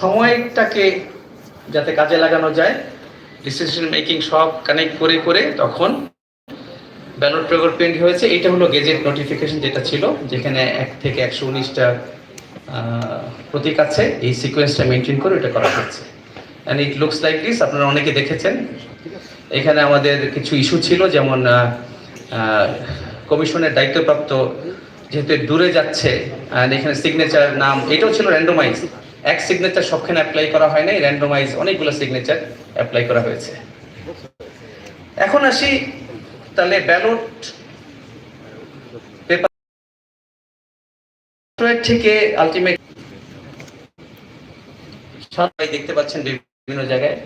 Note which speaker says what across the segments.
Speaker 1: সময়টাকে যাতে কাজে লাগানো যায় ডিসিশন মেকিং সব কানেক্ট করে করে তখন ব্যালট পেপার প্রিন্ট হয়েছে। এটা হলো গেজেট নোটিফিকেশন যেটা ছিল, যেখানে এক থেকে একশো উনিশটা প্রতীক আছে। এই সিকোয়েন্সটা মেনটেন করে এটা করা হচ্ছে and it looks like this আপনারা অনেকে দেখেছেন। এখানে আমাদের কিছু ইস্যু ছিল, যেমন কমিশনের দায়িত্বপ্রাপ্ত যেহেতু দূরে যাচ্ছে এখানে সিগনেচার নাম, এটাও ছিল র্যান্ডোমাইজ এক সিগনেচার সবখানে অ্যাপ্লাই করা হয় নাই র্যান্ডোমাইজ অনেকগুলো সিগনেচার অ্যাপ্লাই করা হয়েছে। এখন আসি তাহলে ব্যালট পেপার থেকে আলটিমেট সবাই দেখতে পাচ্ছেন বিভিন্ন জায়গায়।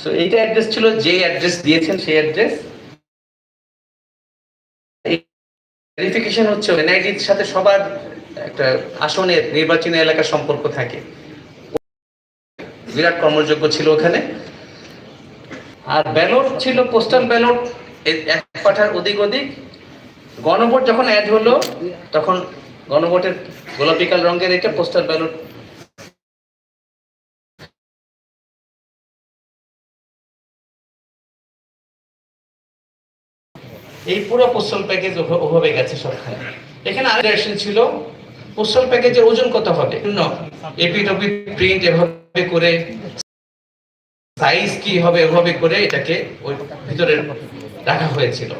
Speaker 1: সো এইটা অ্যাড্রেস ছিল যে অ্যাড্রেস দিয়েছেন সেই অ্যাড্রেস ভেরিফিকেশন হচ্ছে এনআইডির সাথে সবার একটা আসনের নির্বাচনী এলাকার সম্পর্ক থাকে। বিরাট কর্মযোগ্য ছিল ওখানে। আর ব্যালট ছিল, পোস্টাল ব্যালট এক পাঠার অধিক অধিক গণভোট যখন অ্যাড হলো, তখন গণভোটের গোলাপি কাল রঙের এটা পোস্টাল ব্যালট এই পুরো পোস্টাল প্যাকেজ ওভাবে গেছে সবখানে। এখানে আরেকটা ছিল পোস্টাল প্যাকেজের ওজন কত হবে? এপিটপি প্রিন্ট এভাবে করে সাইজ কি হবে এভাবে করে এটাকে ওই ভিতরে রাখা হয়েছিল।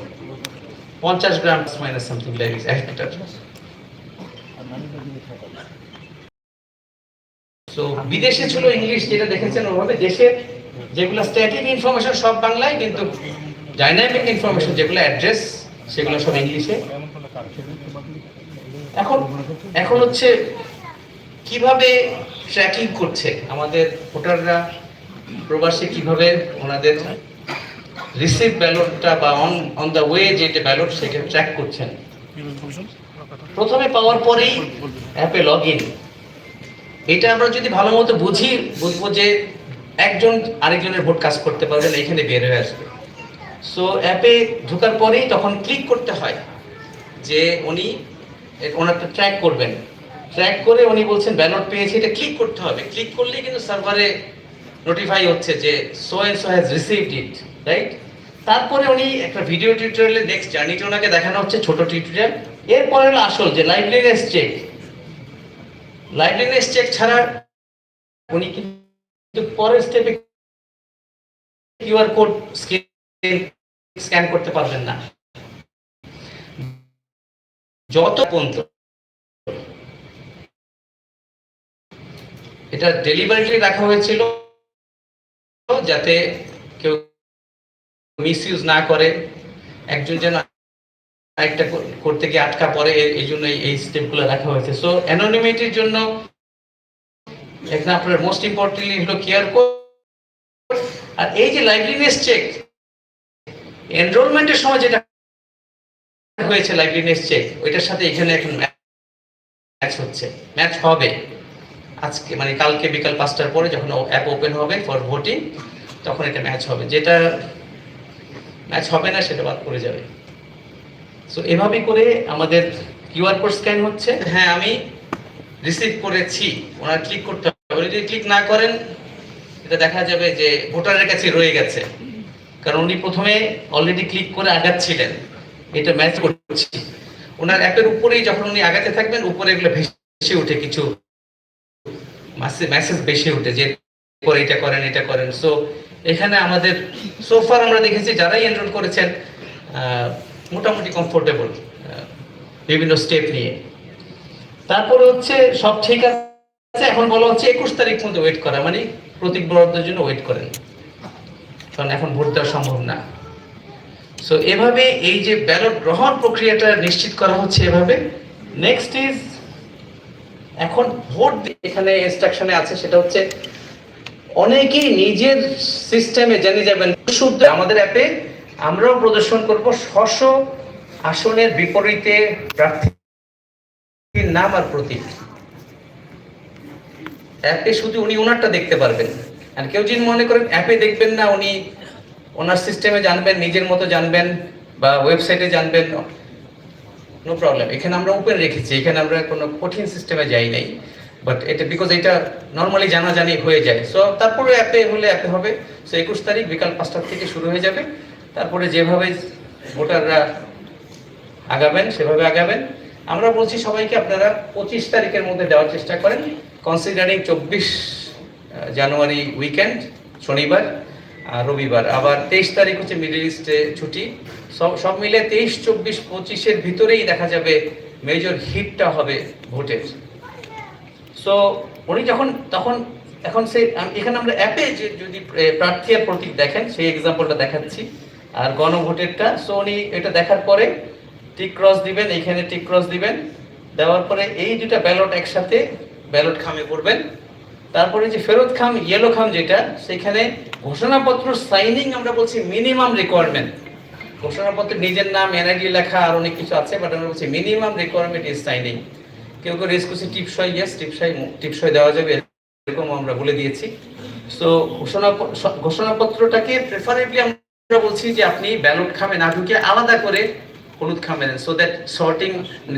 Speaker 1: পঞ্চাশ গ্রাম মাইনাস সামথিং লাইক এক লিটার তো বিদেশে ছিল ইংলিশ যেটা দেখেছেন ওভাবে দেশের যেগুলো স্ট্যাটিক ইনফরমেশন সব বাংলায় কিন্তু ডাইনামিক ইনফরমেশন যেগুলো অ্যাড্রেস সেগুলো সব ইংলিশে এখন এখন হচ্ছে কীভাবে ট্র্যাকিং করছে? আমাদের ভোটাররা, প্রবাসী কীভাবে ওনাদের রিসিভ ব্যালটটা বা অন অন দ্য ওয়ে যে ব্যালট সেটা ট্র্যাক করছেন? প্রথমে পাওয়ার পরেই অ্যাপে লগ ইন এটা আমরা যদি ভালো মতো বুঝি, বুঝব যে একজন আরেকজনের ভোট কাজ করতে পারবেন এখানে বের হয়ে আসবে। সো অ্যাপে ঢোকার পরেই তখন ক্লিক করতে হয় যে উনি ওনারটা ট্র্যাক করবেন। ট্র্যাক করে উনি বলছেন ব্যালট পেয়েছে, এটা ক্লিক করতে হবে। ক্লিক করলেই কিন্তু সার্ভারে নোটিফাই হচ্ছে যে so and so has received it right তারপরে উনি একটা ভিডিও টিউটোরিয়ালে নেক্সট জার্নিটা ওনাকে দেখানো হচ্ছে ছোট টিউটোরিয়াল এরপরে হলো আসল, যে লাইভলিনেস চেক লাইভলিনেস চেক ছাড়া উনি কিন্তু পরের স্টেপে কিউআর কোড স্ক্যান করতে পারবেন না। যত পর্যন্ত এটা ডেলিভারিলি রাখা হয়েছিল যাতে কেউ মিসইউজ না করে, একজন যেন কর- করতে গিয়ে আটকা পড়ে এই জন্য এই স্টেপগুলো রাখা হয়েছে। সো অ্যানোনিমিটির জন্য এখানে আপনার মোস্ট ইম্পর্টেন্টলি হলো কেয়ার কোড আর এই যে লাইভলিনেস চেক এনরোলমেন্টের সময় যেটা হয়েছে লাইভলিনেস চেক ওইটার সাথে এখানে এখন ম্যাচ হচ্ছে। ম্যাচ হবে। আজকে মানে কালকে বিকাল পাঁচটার পরে যখন অ্যাপ ওপেন হবে ফর ভোটিং তখন এটা ম্যাচ হবে। যেটা ম্যাচ হবে না, সেটা বাদ পড়ে যাবে। সো এভাবে করে আমাদের কিউআর কোড স্ক্যান হচ্ছে। হ্যাঁ আমি রিসিভ করেছি। ওনার ক্লিক করতে হবে। যদি ক্লিক না করেন, এটা দেখা যাবে যে ভোটারের কাছে রয়ে গেছে। কারণ উনি প্রথমে অলরেডি ক্লিক করে আগাচ্ছিলেন। এটা ম্যাচ করছি। ওনার অ্যাপের উপরেই যখন উনি আগাতে থাকবেন, উপরে এগুলো ভেসে উঠে কিছু মেসেজ বেশি উঠে যে করে এটা করেন এটা করেন। সো এখানে আমাদের সোফার আমরা দেখেছি যারাই এনরোল করেছেন মোটামুটি কমফোর্টেবল বিভিন্ন স্টেপ নিয়ে। তারপরে হচ্ছে সব ঠিক আছে, এখন বলা হচ্ছে একুশ তারিখ পর্যন্ত ওয়েট করা মানে প্রতীক বরাদ্দের জন্য ওয়েট করেন। কারণ এখন ভোট দেওয়া সম্ভব না। সো এভাবে এই যে ব্যালট গ্রহণ প্রক্রিয়াটা নিশ্চিত করা হচ্ছে এভাবে। নেক্সট ইজ এখন ভোট এখানে ইনস্ট্রাকশনে আছে, সেটা হচ্ছে অনেকেই নিজের সিস্টেমে জেনে যাবেন শুদ্ধ আমাদের অ্যাপে আমরাও প্রদর্শন করব স্বশ আসনের বিপরীতে প্রার্থীর নাম আর প্রতীক। অ্যাপে শুধু উনি ওনারটা দেখতে পারবেন। আর কেউ যদি মনে করেন অ্যাপে দেখবেন না, উনি ওনার সিস্টেমে জানবেন, নিজের মতো জানবেন বা ওয়েবসাইটে জানবেন নো প্রবলেম এখানে আমরা ওপেন রেখেছি, এখানে আমরা কোনো কঠিন সিস্টেমে যাই নাই বাট এটা বিকজ এটা নর্মালি জানাজানি হয়ে যায়। সো তারপরে অ্যাপে হলে অ্যাপে হবে। সো একুশ তারিখ বিকাল পাঁচটার থেকে শুরু হয়ে যাবে। তারপরে যেভাবে ভোটাররা আগাবেন, সেভাবে আগাবেন। আমরা বলছি সবাইকে আপনারা পঁচিশ তারিখের মধ্যে দেওয়ার চেষ্টা করেন। কনসিডারিং চব্বিশ জানুয়ারি উইকেন্ড শনিবার। রবিবার। আবার তেইশ তারিখ হচ্ছে মিডল ইস্টে ছুটি। সব সব মিলে তেইশ, চব্বিশ, পঁচিশের ভিতরেই দেখা যাবে মেজর হিটটা হবে ভোটের। সো উনি যখন তখন এখন সেই এখানে আমরা অ্যাপে যে যদি প্রার্থী আর প্রতীক দেখেন, সেই এক্সাম্পলটা দেখাচ্ছি। আর গণভোটেরটা সো উনি এটা দেখার পরে টিক ক্রস দিবেন এইখানে টিক ক্রস দিবেন। দেওয়ার পরে এই দুটা ব্যালট একসাথে ব্যালট খামে করবেন তারপরে যে ফেরত খাম ইয়েলো খাম যেটা, সেখানে ঘোষণাপত্র সাইনিং আমরা বলছি মিনিমাম রিকোয়ারমেন্ট ঘোষণাপত্রে নিজের নাম এনআইডি লেখা আর অনেক কিছু আছে বাট আমরা বলছি মিনিমাম রিকোয়ারমেন্ট ইজ সাইনিং কেউ কেউ রেস করছে টিপসই ইয়েস টিপসই টিপসই দেওয়া যাবে, এরকম আমরা বলে দিয়েছি। সো ঘোষণা ঘোষণাপত্রটাকে প্রেফারেবলি আমরা বলছি যে আপনি ব্যালট খামে না ঢুকে আলাদা করে হলুদ খামে দেন সো দ্যাট সর্টিং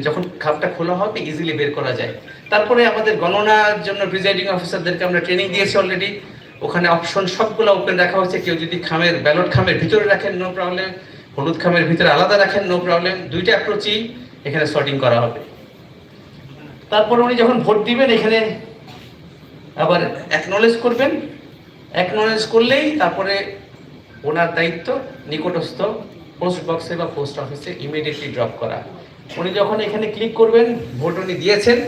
Speaker 1: যখন খাপটা খোলা হবে ইজিলি বের করা যায়। তারপরে আমাদের গণনার জন্য প্রিজাইডিং অফিসারদেরকে আমরা ট্রেনিং দিয়েছি অলরেডি ওখানে অপশন সবগুলো ওপেন রাখা হয়েছে। কেউ যদি খামের ব্যালট খামের ভিতরে রাখেন নো প্রবলেম হলুদ খামের ভিতরে আলাদা রাখেন নো প্রবলেম দুইটা অ্যাপ্রোচই এখানে সর্টিং করা হবে। তারপর উনি যখন ভোট দিবেন এখানে, আবার অ্যাকনলেজ করবেন। অ্যাকনলেজ করলেই তারপরে ওনার দায়িত্ব, নিকটস্থ পোস্ট বক্সে বা পোস্ট অফিসে ইমিডিয়েটলি ড্রপ করা। উনি যখন এখানে ক্লিক করবেন, ভোট উনি দিয়েছেন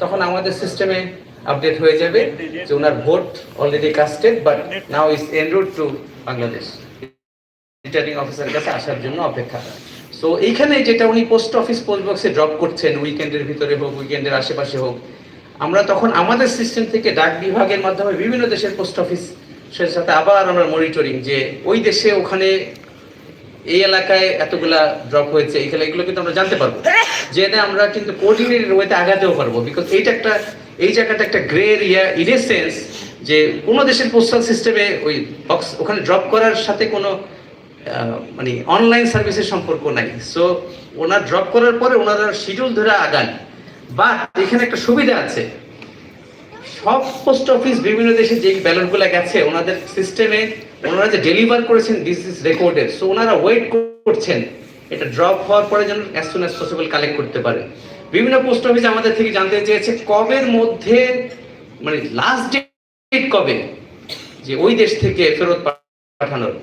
Speaker 1: তখন আমাদের সিস্টেমে আপডেট হয়ে যাবে যে ওনার vote already casted but now is en route to Bangladesh returning অফিসারের কাছে আসার জন্য অপেক্ষা সো এইখানে যেটা উনি পোস্ট অফিস পোস্ট বক্সে ড্রপ করছেন উইকেন্ডের ভিতরে হোক উইকেন্ডের আশেপাশে হোক, আমরা তখন আমাদের সিস্টেম থেকে ডাক বিভাগের মাধ্যমে বিভিন্ন দেশের পোস্ট অফিসের সাথে আবার আমরা মনিটরিং যে ওই দেশে ওখানে এই এলাকায় এতগুলা ড্রপ হয়েছে এইগুলো এগুলো কিন্তু আমরা জানতে পারব। জেনে আমরা কিন্তু কোঅর্ডিনেটেড ওয়েতে আগাতেও পারব বিকজ এইটা একটা এই জায়গাটা একটা grey area in a sense যে কোনো দেশের পোস্টাল সিস্টেমে ওই বক্স ওখানে ড্রপ করার সাথে কোনো মানে অনলাইন সার্ভিসের সম্পর্ক নাই। সো ওনার ড্রপ করার পরে ওনারা শিডিউল ধরে আগান। বা এখানে একটা সুবিধা আছে। সব পোস্ট অফিস বিভিন্ন দেশে যে ব্যালটগুলো গেছে ওনাদের সিস্টেমে ওনারা যে ডেলিভার করেছেন দিস ইজ রেকর্ডেড সো ওনারা ওয়েট করছেন। এটা ড্রপ হওয়ার পরে যেন as soon as possible collect করতে পারে। বিভিন্ন পোস্ট অফিস আমাদের থেকে জানতে চেয়েছে, কবের মধ্যে মানে লাস্ট ডেট কবে? যে ওই দেশ থেকে ফেরত পাঠানোর।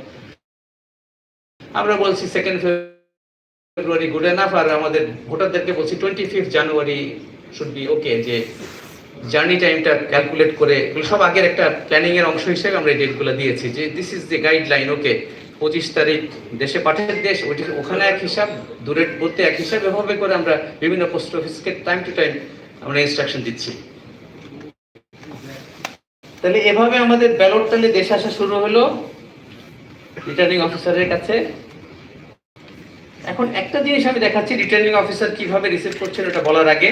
Speaker 1: আমরা বলছি সেকেন্ড ফেব্রুয়ারি গুড এনাফ আর আমাদের ভোটারদেরকে বলছি twenty fifth January should be okay যে জার্নি টাইমটা ক্যালকুলেট করে সব আগের একটা প্ল্যানিং এর অংশ হিসেবে আমরা এই ডেটগুলো দিয়েছি, যে this is the guideline okay পঁচিশ তারিখ দেশে পাঠানোর দেশ ওইটি ওখানে এক হিসাব, দূরের বলতে এক হিসাব, এভাবে করে আমরা বিভিন্ন পোস্ট অফিসকে টাইম টু টাইম আমরা ইনস্ট্রাকশন দিচ্ছি। তাহলে এভাবে আমাদের ব্যালট তাহলে দেশে আসা শুরু হলো রিটার্নিং অফিসারের কাছে। এখন একটা জিনিস আমি দেখাচ্ছি রিটার্নিং অফিসার কীভাবে রিসিভ করছেন ওটা বলার আগে।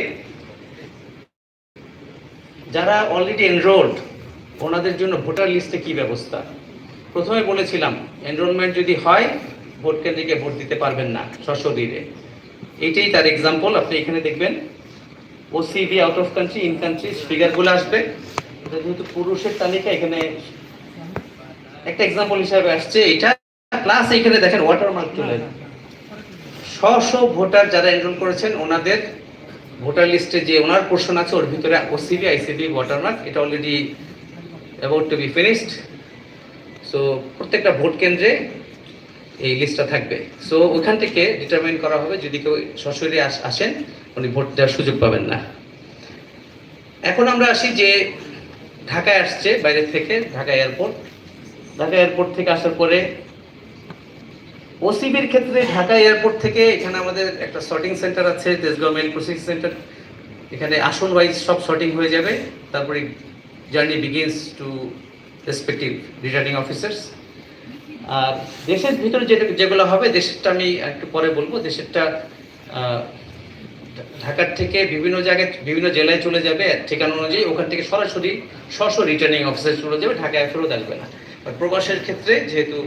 Speaker 1: যারা অলরেডি এনরোলড ওনাদের জন্য ভোটার লিস্টে কি ব্যবস্থা? প্রথমে বলেছিলাম এনরোলমেন্ট যদি হয় ভোট কেন্দ্রে ভোট দিতে পারবেন না সশরীরে এইটাই তার এক্সাম্পল আপনি এখানে দেখবেন। OCB out of country in country ফিগারগুলো আসবে। এটা যেহেতু পুরুষের তালিকা, এখানে একটা এক্সাম্পল হিসাবে আসছে এটা। প্লাস এখানে দেখেন ওয়াটারমার্ক চলে শ ভোটার যারা এনরোল করেছেন, ওনাদের ভোটার লিস্টে যে ওনার পোর্শন আছে, ওর ভিতরে ওসিবি আইসিবি ওয়াটারমার্ক এটা already about to be finished so প্রত্যেকটা ভোট কেন্দ্রে এই লিস্টটা থাকবে। সো ওখান থেকে ডিটারমাইন করা হবে, যদি কেউ সশরীরে আস- আসেন, উনি ভোট দেওয়ার সুযোগ পাবেন না। এখন আমরা আসি যে ঢাকায় আসছে, বাইরে থেকে ঢাকা এয়ারপোর্ট। ঢাকা এয়ারপোর্ট থেকে আসার পরে ওসিবির ক্ষেত্রে ঢাকা এয়ারপোর্ট থেকে এখানে আমাদের একটা সর্টিং সেন্টার আছে, তেজগাঁও মেল প্রসেসিং সেন্টার এখানে আসন ওয়াইজ সব সর্টিং হয়ে যাবে। তারপরে journey begins to respective returning officers আর দেশের ভিতরে যে যেগুলো হবে, দেশেরটা আমি একটু পরে বলব। দেশেরটা ঢাকার থেকে বিভিন্ন জায়গায়, বিভিন্ন জেলায় চলে যাবে। ঠিকানা অনুযায়ী ওখান থেকে সরাসরি, স্ব রিটার্নিং অফিসার চলে যাবে। ঢাকায় ফেরত আসবে না। প্রবাসের ক্ষেত্রে যেহেতু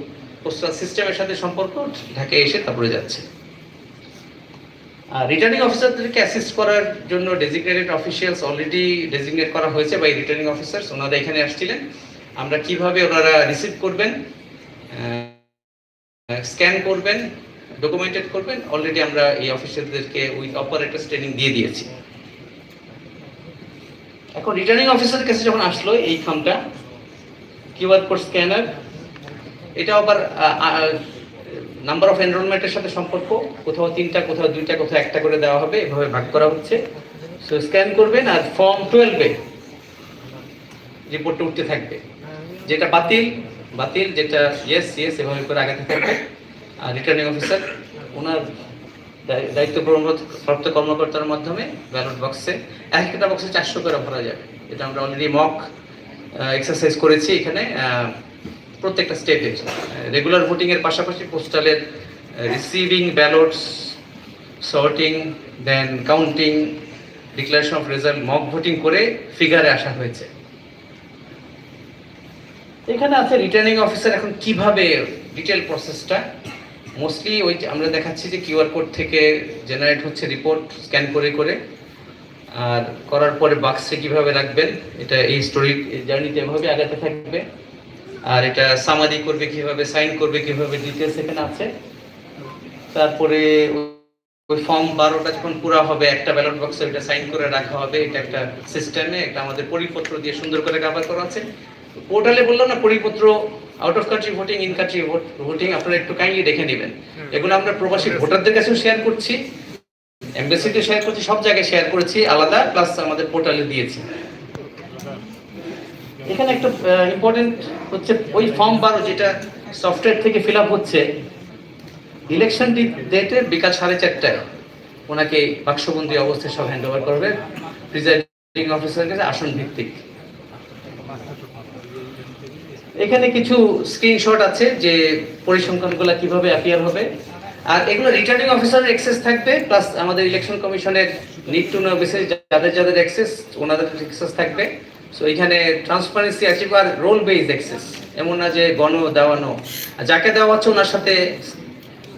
Speaker 1: পোস্টাল সিস্টেমের সাথে সম্পর্ক ঢাকায় এসে তারপরে যাচ্ছে। আর রিটার্নিং অফিসারদেরকে অ্যাসিস্ট করার জন্য ডেজিগনেটেড অফিসিয়ালস অলরেডি ডেজিগনেট করা হয়েছে বাই রিটার্নিং অফিসার্স ওনারা এখানে আসছিলেন। আমরা কীভাবে ওনারা রিসিভ করবেন স্ক্যান করবেন ডকুমেন্টেড করবেন অলরেডি আমরা এই অফিসারদেরকে উইথ অপারেটর্স ট্রেনিং দিয়ে দিয়েছি। এখন রিটার্নিং অফিসারের কাছে যখন আসলো এই খামটা কিউআর কোড স্ক্যানার এটা আবার নাম্বার অফ এনরোলমেন্টের সাথে সম্পর্ক। কোথাও তিনটা, কোথাও দুইটা, কোথাও একটা করে দেওয়া হবে, এভাবে ভাগ করা হচ্ছে। সো স্ক্যান করবেন আর ফর্ম টুয়েলভে রিপোর্টটা উঠতে থাকবে, যেটা বাতিল বাতিল, যেটা ইয়েস ইয়েস এভাবে করে আগাতে থাকবে। আর রিটার্নিং অফিসার ওনার দায়- দায়িত্ব প্রাপ্ত কর্মকর্তার মাধ্যমে ব্যালট বক্সে এক একটা বক্সে চারশো করে ভরা যাবে। এটা আমরা অলরেডি মক এক্সারসাইজ করেছি এখানে। প্রত্যেকটা স্টেটে। রেগুলার ভোটিং এর পাশাপাশি পোস্টালের receiving ballots sorting then counting declaration of result mock voting করে ফিগারে আসা হয়েছে। এখানে আছে রিটার্নিং অফিসার এখন কীভাবে ডিটেল প্রসেসটা মোস্টলি ওই আমরা দেখাচ্ছি যে কিউআর কোড থেকে জেনারেট হচ্ছে রিপোর্ট স্ক্যান করে করে। আর করার পরে বাক্সে কীভাবে রাখবেন, এটা এই স্টোরি জার্নিতে এভাবে আগাতে থাকবে। আর এটা সামাদি করবে কীভাবে সাইন করবে কীভাবে ডিটেলস এখানে আছে। তারপরে ওই- ফর্ম বারোটা যখন পুরা হবে একটা ব্যালট বক্সে এটা সাইন করে রাখা হবে। এটা একটা সিস্টেমে একটা আমাদের পরিপত্র দিয়ে সুন্দর করে কাভার করা আছে। পোর্টালে বললাম না পরিপত্র out of country voting in country voting আপনারা একটু কাইন্ডলি দেখে নেবেন। এগুলো আমরা প্রবাসী ভোটারদের কাছেও শেয়ার করছি। এমবেসিতে শেয়ার করছি সব জায়গায় শেয়ার করেছি আলাদা প্লাস আমাদের পোর্টালে দিয়েছি। এখানে একটা ইম্পর্টেন্ট হচ্ছে ওই ফর্ম বারো যেটা সফটওয়্যার থেকে ফিল আপ হচ্ছে ইলেকশন ডেটে বিকাল সাড়ে চারটায় ওনাকে বাক্সবন্দি অবস্থায় সব হ্যান্ড ওভার করবে প্রিজাইডিং অফিসারের কাছে আসন ভিত্তিক। এখানে কিছু স্ক্রিনশট আছে যে পরিসংখ্যানগুলো কীভাবে অ্যাপিয়ার হবে। আর এগুলো রিটার্নিং অফিসারের অ্যাক্সেস থাকবে প্লাস আমাদের ইলেকশন কমিশনের নিড টু নো যাদের যাদের অ্যাক্সেস ওনাদের অ্যাক্সেস থাকবে। সো এখানে ট্রান্সপারেন্সি অ্যাচিভ আর রোল বেসড অ্যাক্সেস এমন না যে গণ দেওয়ানো। যাকে দেওয়া হচ্ছে, ওনার সাথে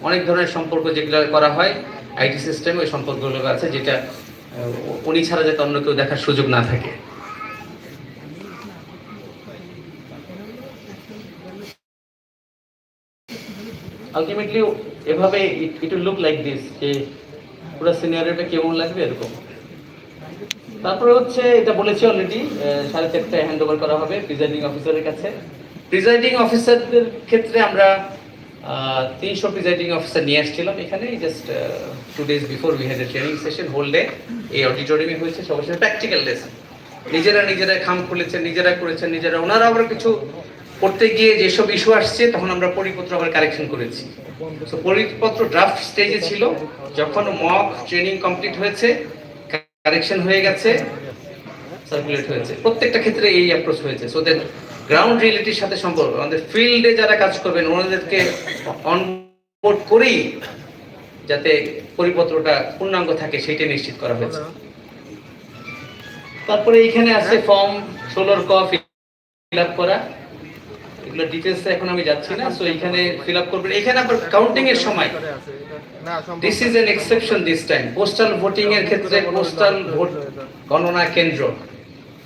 Speaker 1: অনেক ধরনের সম্পর্ক যেগুলো করা হয়। আইটি সিস্টেমে ওই সম্পর্কগুলো আছে, যেটা উনি ছাড়া যাতে অন্য কেউ দেখার সুযোগ না থাকে। আলটিমেটলি এভাবে it will look like this যে পুরো সিনিয়রিটা কেমন লাগবে এরকম। তারপরে হচ্ছে এটা বলেছি অলরেডি সাড়ে চারটায় হ্যান্ড ওভার করা হবে প্রিজাইডিং অফিসারের কাছে। প্রিজাইডিং অফিসারদের ক্ষেত্রে আমরা তিনশো প্রিজাইডিং অফিসার নিয়ে আসছিলাম এখানে just two days before we had a training session whole day এই অডিটোরিয়ামে হয়েছে, সবার সাথে প্র্যাকটিক্যাল লেসন নিজেরা নিজেরা খাম খুলেছেন, নিজেরা করেছেন, নিজেরা ওনারা আবার কিছু করতে গিয়ে যেসব ইস্যু আসছে, তখন আমরা পরিপত্র আবার কারেকশন করেছি। পরিপত্র ড্রাফট স্টেজে ছিল, যখন মক ট্রেনিং কমপ্লিট হয়েছে কারেকশন হয়ে গেছে সার্কুলেট হয়েছে। প্রত্যেকটা ক্ষেত্রে এই অ্যাপ্রোচ হয়েছে। সো দ্যাট গ্রাউন্ড রিয়েলিটির সাথে সম্পর্ক। আমাদের ফিল্ডে যারা কাজ করবেন, ওনাদেরকে অনবোর্ড করেই যাতে পরিপত্রটা পূর্ণাঙ্গ থাকে সেটা নিশ্চিত করা হয়েছে। তারপরে এইখানে আছে ফর্ম ষোলোর ক ফিল আপ করা। এগুলো ডিটেলস এখন আমি যাচ্ছি না সো এখানে ফিল আপ করবেন। এখানে আবার কাউন্টিং এর সময়। This is an exception this time postal voting এর ক্ষেত্রে পোস্টাল ভোট গণনা কেন্দ্র।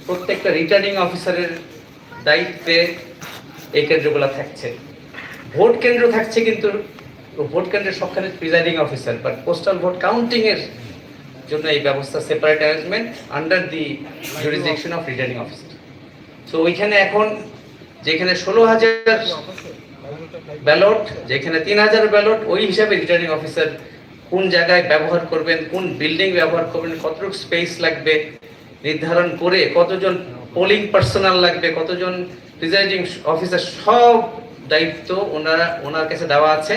Speaker 1: প্রত্যেকটা রিটার্নিং অফিসারের দায়িত্বে এই কেন্দ্রগুলো থাকছে। ভোট কেন্দ্র থাকছে কিন্তু ভোট কেন্দ্রের সবখানে presiding officer but postal vote counting এর জন্য এই ব্যবস্থা separate arrangement under the jurisdiction of returning officer so ওইখানে এখন যেখানে ষোলো হাজার ব্যালট, যেখানে তিন হাজার ব্যালট, ওই হিসাবে রিটার্নিং অফিসার কোন জায়গায় ব্যবহার করবেন, কোন বিল্ডিং ব্যবহার করবেন, কতটুকু স্পেস লাগবে, নির্ধারণ করে কতজন পোলিং পার্সোনাল লাগবে, কতজন প্রিজাইডিং অফিসার সব দায়িত্ব ওনারা, ওনার কাছে দেওয়া আছে।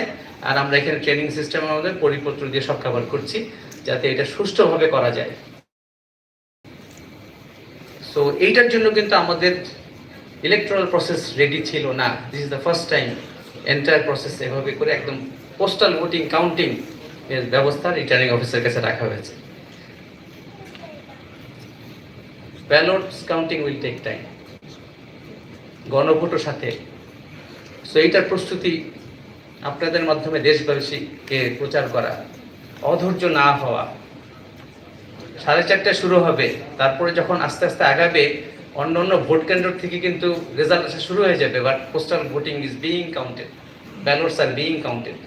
Speaker 1: আর আমরা এখানে ট্রেনিং সিস্টেম আমাদের পরিপত্র দিয়ে সব কভার করছি, যাতে এটা সুষ্ঠুভাবে করা যায়। সো এইটার জন্য কিন্তু আমাদের ইলেকট্রাল প্রসেস রেডি ছিল না। This is the first time entire process এভাবে করে একদম পোস্টাল ভোটিং কাউন্টিং এর ব্যবস্থা রিটার্নিং অফিসার কাছে রাখা হয়েছে। Ballots counting will take time গণভোটের সাথে। সো এইটার প্রস্তুতি আপনাদের মাধ্যমে দেশবাসীকে প্রচার করা, অধৈর্য না হওয়া। সাড়ে চারটায় শুরু হবে, তারপরে যখন আস্তে আস্তে আগাবে অন্য অন্য ভোট কেন্দ্র থেকে কিন্তু রেজাল্ট আসা শুরু হয়ে যাবে but postal voting is being counted ballots R being counted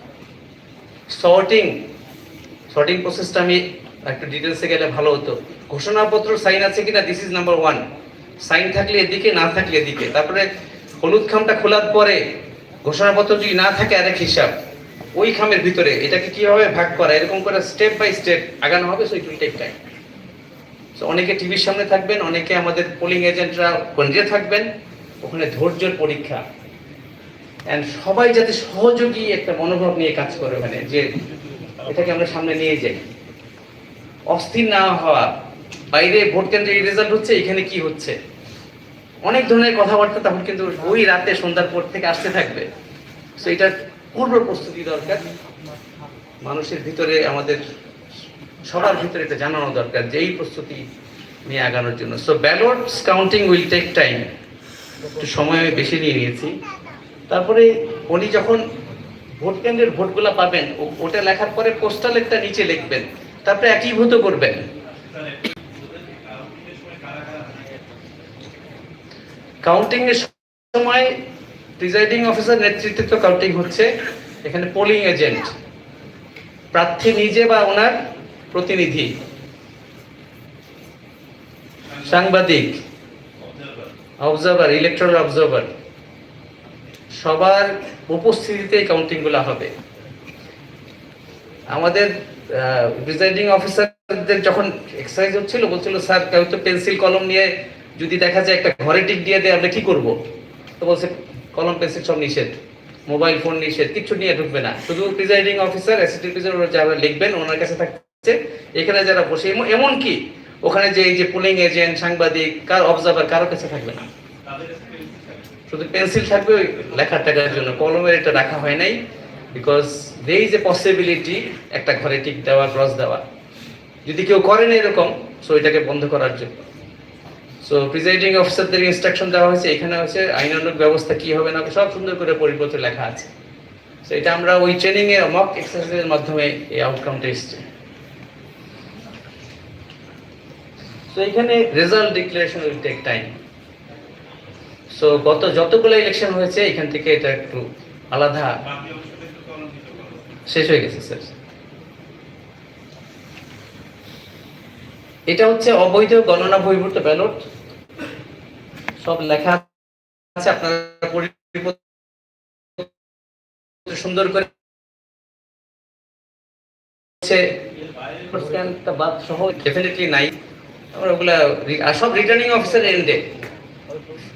Speaker 1: sorting sorting প্রসেসটা আমি একটু ডিটেলসে গেলে ভালো হতো। ঘোষণাপত্র সাইন আছে কিনা this is number one sign থাকলে এদিকে, না থাকলে এদিকে। তারপরে হলুদ খামটা খোলার পরে ঘোষণাপত্র যদি না থাকে, আরেক হিসাব। ওই খামের ভিতরে এটাকে কীভাবে ভাগ করা, এরকম করে স্টেপ বাই স্টেপ আগানো হবে so it will take time অনেকে টিভির সামনে থাকবেন, অনেকে আমাদের পোলিং এজেন্টরা কেন্দ্রে থাকবেন, ওখানে ধৈর্যের পরীক্ষা। অ্যান্ড সবাই যাতে সহযোগী একটা মনোভাব নিয়ে কাজ করে ওখানে যে এটাকে আমরা সামনে নিয়ে যাই। অস্থির না হওয়া, বাইরে ভোট কেন্দ্রে রেজাল্ট হচ্ছে, এখানে কি হচ্ছে? অনেক ধরনের কথাবার্তা তখন কিন্তু ওই রাতে সন্ধ্যার পর থেকে আসতে থাকবে। সো এটার পূর্ব প্রস্তুতি দরকার। মানুষের ভিতরে আমাদের সবার ভিতরে এটা জানানো দরকার যে এই প্রস্তুতি নিয়ে আগানোর জন্য। So ballots counting will take time একটু সময় আমি বেশি নিয়ে নিয়েছি। তারপরে উনি যখন ভোট কেন্দ্রের ভোটগুলা পাবেন ওটা লেখার পরে পোস্টাল একটা নিচে লিখবেন। তারপরে একীভূত করবেন। কাউন্টিং এর সময় প্রিজাইডিং অফিসার নেতৃত্বে তো কাউন্টিং হচ্ছে। এখানে পোলিং এজেন্ট প্রার্থী নিজে বা ওনার প্রতিনিধি, সাংবাদিক অবজার্ভার ইলেকট্রাল অবজার্ভার সবার উপস্থিতিতে কাউন্টিংগুলা হবে। আমাদের প্রিজাইডিং অফিসারদের যখন এক্সারসাইজ হচ্ছিল, বলছিল, স্যার, কেউ তো পেন্সিল কলম নিয়ে যদি দেখা যায় একটা ঘরে টিক দিয়ে দেয়, আমরা কি করব? তো বলছে, কলম পেন্সিল সব নিষেধ মোবাইল ফোন নিষেধ কিছু নিয়ে ঢুকবে না। শুধু প্রিজাইডিং অফিসার অ্যাসিস্ট্যান্ট প্রিজাইডার যারা লিখবেন, ওনার কাছে থাকছে এখানে যারা বসে, এমন- কি ওখানে যে এই যে পুলিং এজেন্ট সাংবাদিক, কার অবজার্ভার কারও কাছে থাকবে না। শুধু পেন্সিল থাকবে লেখার টাকার জন্য। কলমের এটা রাখা হয় নাই because there is a possibility একটা ঘরে টিক দেওয়া ক্রস দেওয়া। যদি কেউ করেন এরকম সো এটাকে বন্ধ করার জন্য। সো প্রিজাইডিং অফিসারদের ইনস্ট্রাকশন দেওয়া হয়েছে, এখানে হচ্ছে আইনানুগ ব্যবস্থা কি হবে না সব সুন্দর করে পরিপত্রে লেখা আছে। সো এটা আমরা ওই ট্রেনিং এ মক এক্সারসাইজের মাধ্যমে এই আউটকামটা এসছে। সো এখানে result declaration will take time so গত যতগুলো ইলেকশন হয়েছে, এখান থেকে এটা একটু আলাদা শেষ হয়ে গেছে স্যার এটা হচ্ছে অবৈধ গণনা বহির্ভূত ব্যালট সব লেখা আছে, আপনারা সুন্দর করে বাদ সহ ডেফিনেটলি নাই। আমরা ওগুলা আর সব রিটার্নিং অফিসার এন্ডে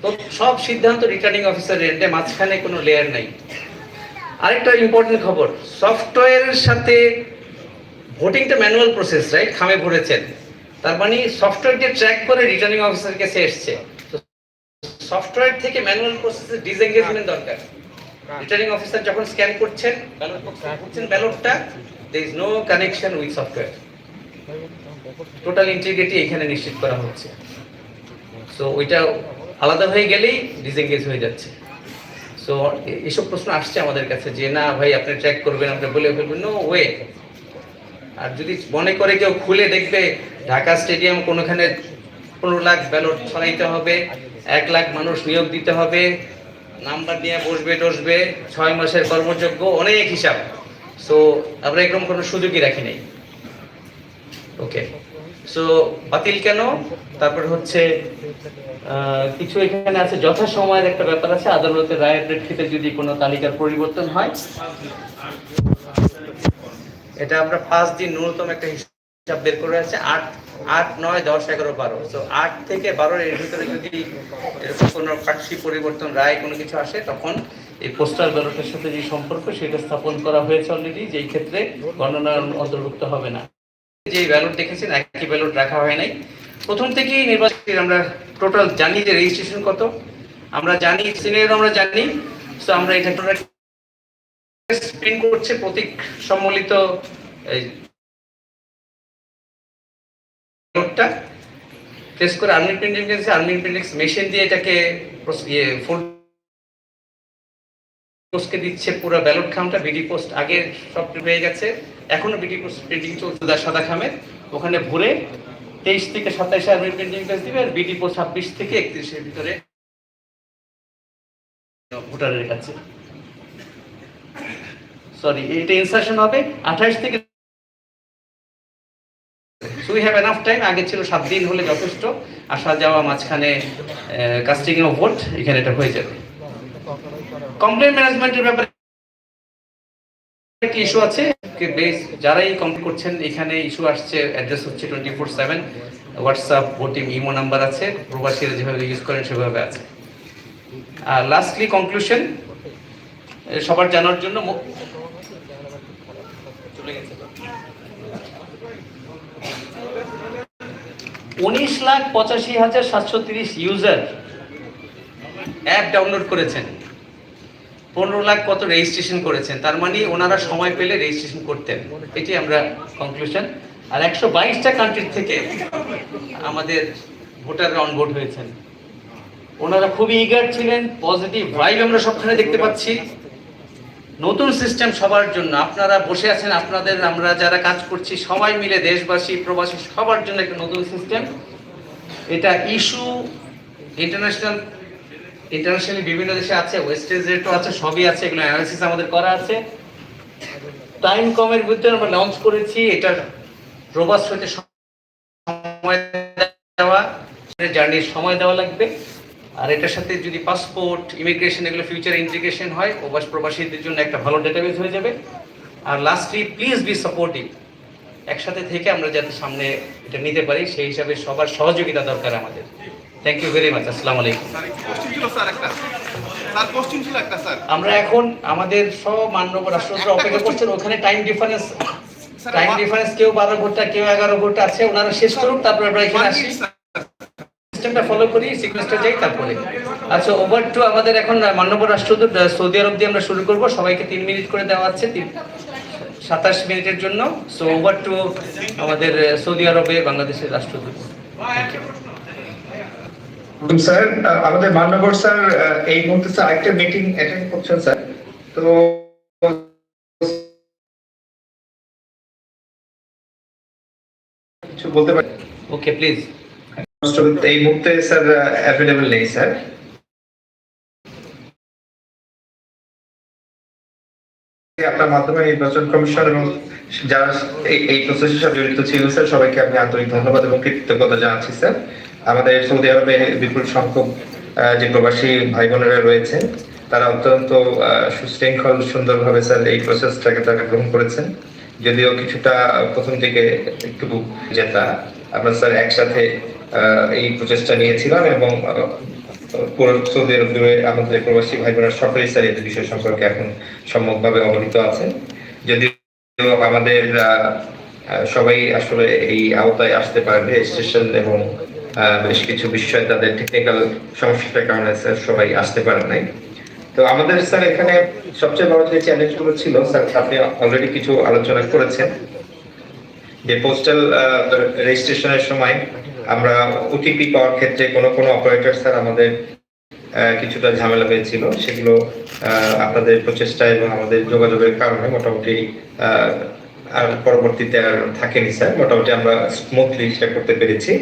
Speaker 1: তো সব সিদ্ধান্ত রিটার্নিং অফিসার এন্ডে মাঝখানে কোনো লেয়ার নাই। আরেকটা ইম্পর্টেন্ট খবর সফটওয়্যারের সাথে ভোটিংটা ম্যানুয়াল প্রসেস রাইট খামে ভরেছেন। তার মানে সফটওয়্যারকে ট্র্যাক করে রিটার্নিং অফিসার কাছে এসছে। সফটওয়্যার থেকে ম্যানুয়াল প্রসেসে ডিসএঙ্গেজমেন্ট দরকার। রিটার্নিং অফিসার যখন স্ক্যান করছেন ব্যালট করছেন ব্যালটটা there is no connection with software total integrity এখানে নিশ্চিত করা হচ্ছে। সো ওইটা আলাদা হয়ে গেলেই ডিসএঙ্গেজ হয়ে যাচ্ছে। সো এসব প্রশ্ন আসছে আমাদের কাছে যে, না ভাই, আপনি ট্র্যাক করবেন, আপনি বলে ফেলবেন নো ওয়ে আর যদি মনে করে কেউ খুলে দেখবে, ঢাকা স্টেডিয়াম কোনোখানে পনেরো লাখ ব্যালট ছড়াইতে হবে, এক লাখ মানুষ নিয়োগ দিতে হবে, নাম্বার নিয়ে বসবে, টসবে, ছয় মাসের কর্মযোগ্য, অনেক হিসাব। সো আমরা এরকম কোনো সুযোগই রাখি নাই। ওকে সো বাতিল কেন? তারপর হচ্ছে কিছু এখানে আছে, যথাসময়ের একটা ব্যাপার আছে, আদালতের রায়ের প্রেক্ষিতে যদি কোনো তালিকার পরিবর্তন হয়। এটা আমরা পাঁচ দিন ন্যূনতম একটা হিসাব বের করে আছে, আট আট, নয়, দশ, এগারো, বারো। তো আট থেকে বারোর এর ভিতরে যদি এরকম কোনো পার্শ্বী পরিবর্তন, রায় কোনো কিছু আসে, তখন এই পোস্টাল ব্যালটের সাথে যে সম্পর্ক, সেটা স্থাপন করা হয়েছে অলরেডি যেই ক্ষেত্রে গণনার অন্তর্ভুক্ত হবে না। যে ব্যালট দেখেছেন, একই ব্যালট রাখা হয় নাই। প্রথম থেকেই নির্বাচন আমরা টোটাল জানি যে রেজিস্ট্রেশন কত। আমরা জানি সিনিয়র আমরা জানি তো আমরা এটা প্রিন্ট করছে, প্রতীক সম্মিলিত ব্যালটটা টেস্ট করে army printing army printing machine দিয়ে এটাকে প্রস- ইয়ে ফোল্ড পোস্টকে দিচ্ছে, পুরো ব্যালট খামটা বিডি পোস্ট আগে সব হয়ে গেছে। এখনও বিডি পোস্ট প্রিন্টিং চলছে তার সাদা খামের। ওখানে ভরে তেইশ থেকে সাতাইশে আর্মি প্রিন্টিং প্রেস দিবে আর বিডি পোস্ট ছাব্বিশ থেকে একত্রিশের ভিতরে ভোটারের কাছে। সরি এটা ইনসার্শন হবে আঠাশ থেকে উই হ্যাভ এনাফ টাইম আগে ছিল সাত দিন হলে যথেষ্ট। আসা যাওয়া মাঝখানে কাস্টিং অফ ভোট এখানে এটা হয়ে যাবে। কমপ্লেন ম্যানেজমেন্টের ব্যাপারে একটি ইস্যু আছে? যারাই কমপ্লেন করছেন, এখানে ইস্যু আসছে অ্যাড্রেস হচ্ছে twenty four seven WhatsApp voting imo number আছে, প্রবাসীরা যেভাবে ইউজ করেন সেভাবে আছে। আর লাস্টলি কনক্লুশন সবার জানার জন্য উনিশ লাখ পঁচাশি হাজার সাতশো তিরিশ ইউজার অ্যাপ ডাউনলোড করেছেন। পনেরো লাখ কত রেজিস্ট্রেশন করেছেন? তার মানে ওনারা সময় পেলে রেজিস্ট্রেশন করতেন। এটি আমরা কনক্লুশন আর একশো বাইশটা কান্ট্রির থেকে আমাদের ভোটাররা অনবোর্ড হয়েছেন। ওনারা খুবই ইগার ছিলেন পজিটিভ ভাইব আমরা সবখানে দেখতে পাচ্ছি। নতুন সিস্টেম সবার জন্য। আপনারা বসে আছেন, আপনাদের আমরা যারা কাজ করছি, সবাই মিলে দেশবাসী, প্রবাসী, সবার জন্য একটা নতুন সিস্টেম এটা ইস্যু ইন্টারন্যাশনাল ইন্টারন্যাশনালি বিভিন্ন দেশে আছে ওয়েস্টেজ রেটও আছে, সবই আছে, এগুলো অ্যানালিসিস আমাদের করা আছে। টাইম কমের ভিতরে আমরা লঞ্চ করেছি এটা প্রবাস হতে সময় দেওয়া জার্নির সময় দেওয়া লাগবে। আর এটার সাথে যদি পাসপোর্ট ইমিগ্রেশন এগুলো ফিউচার ইন্টিগ্রেশন হয় প্রবাস প্রবাসীদের জন্য একটা ভালো ডেটাবেস হয়ে যাবে। আর লাস্টলি প্লিজ বি সাপোর্টিভ একসাথে থেকে আমরা যাতে সামনে এটা নিতে পারি, সেই হিসাবে সবার সহযোগিতা দরকার আমাদের। থ্যাংক ইউ ভেরি মাচ আসসালামু আলাইকুম
Speaker 2: স্যার কোশ্চেন ছিল স্যার একটা। স্যার কোশ্চেন ছিল একটা স্যার
Speaker 1: আমরা এখন আমাদের সব মাননীয় রাষ্ট্রপতি অপেক্ষা করছেন। ওখানে টাইম ডিফারেন্স টাইম ডিফারেন্স কেউ বারো ঘণ্টা কেউ এগারো ঘণ্টা আছে ওনারা শেষ করুন তারপরে আমরা এখানে আসি। সিস্টেমটা ফলো করি সিকোয়েন্সটা যাই তারপরে। আচ্ছা ওভার টু আমাদের এখন মাননীয় রাষ্ট্রদূত সৌদি আরব দিয়ে আমরা শুরু করব। সবাইকে তিন মিনিট করে দেওয়া আছে তিন সাতাশ মিনিটের জন্য। সো ওভার টু আমাদের সৌদি আরবে বাংলাদেশের রাষ্ট্রদূত.
Speaker 3: স্যার আমাদের মান্যবর স্যার এই মুহূর্তে স্যার একটা মিটিং অ্যাটেন্ড করছেন স্যার। তো কিছু বলতে পারি
Speaker 1: ওকে প্লিজ
Speaker 3: এই মুহূর্তে স্যার অ্যাভেলেবল নেই স্যার। আপনার মাধ্যমে নির্বাচন কমিশন এবং যারা এই এই প্রসেসের সাথে জড়িত ছিল স্যার সবাইকে আমি আন্তরিক ধন্যবাদ এবং কৃতজ্ঞতা জানাচ্ছি স্যার। আমাদের সৌদি আরবে বিপুল সংখ্যক যে প্রবাসী ভাই বোনেরা রয়েছেন, তারা অত্যন্ত সুশৃঙ্খল, সুন্দরভাবে স্যার এই প্রসেসটাকে তারা গ্রহণ করেছেন। যদিও কিছুটা প্রথম দিকে একটু যেটা আমরা স্যার একসাথে এই প্রচেষ্টা নিয়েছিলাম এবং সৌদি আরব জুড়ে আমাদের প্রবাসী ভাই বোনেরা সকলেই স্যার এই বিষয় সম্পর্কে এখন সম্যকভাবে অবহিত আছেন। যদিও আমাদের সবাই আসলে এই আওতায় আসতে পারবে, স্টেশন এবং বেশ কিছু বিষয় তাদের টেকনিক্যাল সমস্যার কারণে স্যার সবাই আসতে পারেন নাই। তো আমাদের স্যার এখানে সবচেয়ে বড় যে চ্যালেঞ্জগুলো ছিল স্যার আপনি অলরেডি কিছু আলোচনা করেছেন। যে পোস্টাল রেজিস্ট্রেশনের সময় আমরা ওটিপি পাওয়ার ক্ষেত্রে কোনো কোনো অপারেটর স্যার আমাদের কিছুটা ঝামেলা হয়েছিল। সেগুলো আপনাদের প্রচেষ্টা এবং আমাদের যোগাযোগের কারণে মোটামুটি আর পরবর্তীতে আর থাকেনি স্যার মোটামুটি আমরা স্মুথলি সেটা করতে পেরেছি।